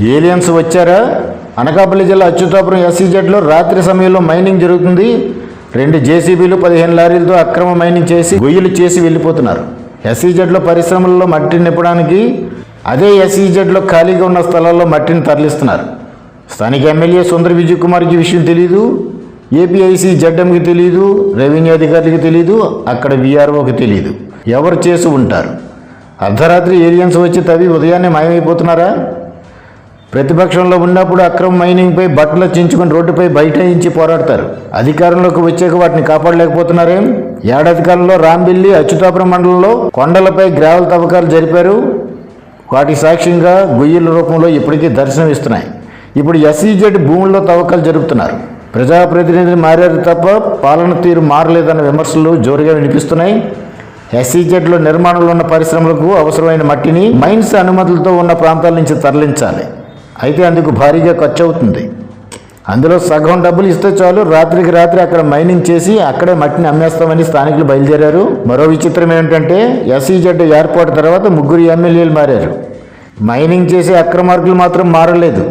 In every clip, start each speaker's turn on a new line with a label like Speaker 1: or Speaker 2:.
Speaker 1: Aliens వచ్చారా? అనకాపల్లి జిల్లా అచ్యుతాపురం ఎస్సీజెడ్లో రాత్రి సమయంలో మైనింగ్ జరుగుతుంది. రెండు జేసీబీలు పదిహేను లారీలతో అక్రమ మైనింగ్ చేసి గొయ్యలు చేసి వెళ్ళిపోతున్నారు. ఎస్సీజెడ్లో పరిశ్రమల్లో మట్టిని నింపడానికి అదే ఎస్సీజెడ్లో ఖాళీగా ఉన్న స్థలాల్లో మట్టిని తరలిస్తున్నారు. స్థానిక ఎమ్మెల్యే సుందర విజయ్ కుమార్కి విషయం తెలియదు ఏపీఐసి జడ్ఎంకి తెలియదు రెవెన్యూ అధికారులకి తెలియదు అక్కడ విఆర్ఓకి తెలియదు ఎవరు చేసి ఉంటారు? అర్ధరాత్రి ఏలియన్స్ వచ్చి తవ్వి ఉదయాన్నే మాయమైపోతున్నారా? ప్రతిపక్షంలో ఉన్నప్పుడు అక్రమ మైనింగ్పై బట్టలు చించుకుని రోడ్డుపై బైఠాయించి పోరాడతారు. అధికారంలోకి వచ్చాక వాటిని కాపాడలేకపోతున్నారేం? ఏడాది కాలంలో రాంబిల్లి అచ్యుతాపురం మండలంలో కొండలపై గ్రావెల్ తవ్వకాలు జరిపారు. వాటి సాక్ష్యంగా గుయ్యల రూపంలో ఇప్పటికీ దర్శనం ఇస్తున్నాయి ఇప్పుడు ఎస్ఈజెడ్ భూముల్లో తవ్వకాలు జరుపుతున్నారు. ప్రజాప్రతినిధులు మారారు తప్ప పాలన తీరు మారలేదన్న విమర్శలు జోరుగా వినిపిస్తున్నాయి. ఎస్ఈజెడ్లో నిర్మాణంలో ఉన్న పరిశ్రమలకు అవసరమైన మట్టిని మైన్స్ అనుమతులతో ఉన్న ప్రాంతాల నుంచి తరలించాలి. అయితే అందుకు భారీగా ఖర్చు అవుతుంది అందులో సగం డబ్బులు ఇస్తే చాలు రాత్రికి రాత్రి అక్కడ మైనింగ్ చేసి అక్కడే మట్టిని అమ్మేస్తామని స్థానికులు బయలుదేరారు. మరో విచిత్రం ఏమిటంటే ఎస్ఈజెడ్ ఏర్పాటు తర్వాత ముగ్గురు ఎమ్మెల్యేలు మారారు. మైనింగ్ చేసే అక్రమార్కులు మాత్రం మారలేదు.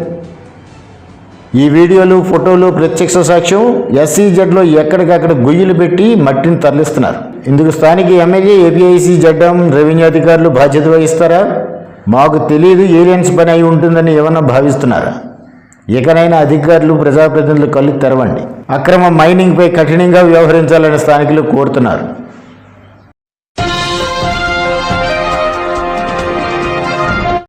Speaker 1: ఈ వీడియోలు ఫోటోలు ప్రత్యక్ష సాక్ష్యం ఎస్సీజెడ్లో ఎక్కడికక్కడ గుయ్యలు పెట్టి మట్టిని తరలిస్తున్నారు. ఇందుకు స్థానిక ఎమ్మెల్యే ఏపీఐసీ జడ్డం రెవెన్యూ అధికారులు బాధ్యత వహిస్తారా? మాకు తెలియదు ఏలియన్స్ పని అయి ఉంటుందని ఏమన్నా భావిస్తున్నారా? ఇకనైనా అధికారులు ప్రజాప్రతినిధులు కళ్ళు తెరవండి. అక్రమ మైనింగ్పై కఠినంగా వ్యవహరించాలని స్థానికులు కోరుతున్నారు.